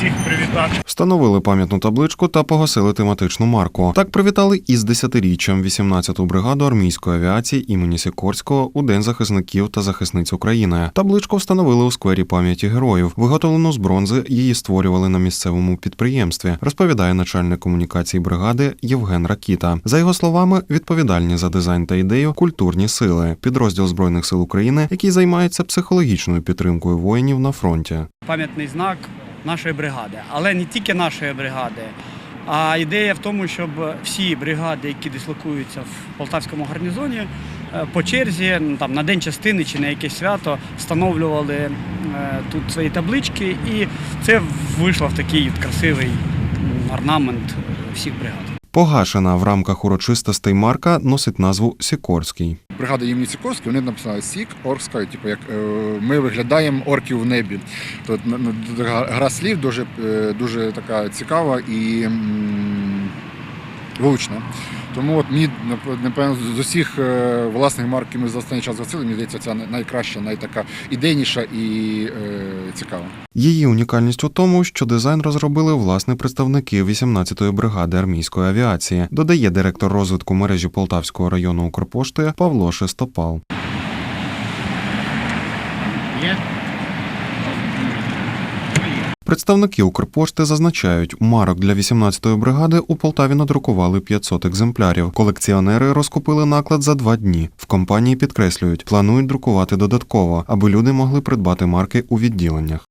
всіх привітати. Встановили пам'ятну табличку та погасили тематичну марку. Так привітали із 10-річчям 18-ту бригаду армійської авіації імені Сікорського у День захисників та захисниць України. Табличку встановили у сквері пам'яті героїв. Виготовлену з бронзи її створювали на місцевому підприємстві. Розповідає начальник комунікації бригади Євген Ракіта. За його словами, відповідальні за дизайн та ідею культурні сили, підрозділ збройних сил України, який займається психологічною підтримкою воїнів на фронті. пам'ятний знак нашої бригади. Але не тільки нашої бригади, а ідея в тому, щоб всі бригади, які дислокуються в полтавському гарнізоні, е, по черзі ну, там, на день частини чи на якесь свято встановлювали е, тут свої таблички, і це вийшло в такий красивий орнамент всіх бригад. Погашена в рамках урочистостей марка носить назву Сікорський. бригада імені Сікорської, вони написали Сік, Орська, типу, як е, ми виглядаємо орків в небі. Така гра слів дуже, е, дуже така цікава і влучна. Тому от мені, напевно, з усіх е, власних марк, які ми за останній час згасили, мені здається, ця найкраща, найтака ідейніша і цікава. Її унікальність у тому, що дизайн розробили власне представники 18-ї бригади армійської авіації, додає директор розвитку мережі Полтавського району Укрпошти Павло Шестопал. Представники Укрпошти зазначають, марок для 18-ї бригади у Полтаві надрукували 500 екземплярів. Колекціонери розкупили наклад за два дні. В компанії підкреслюють, планують друкувати додатково, аби люди могли придбати марки у відділеннях.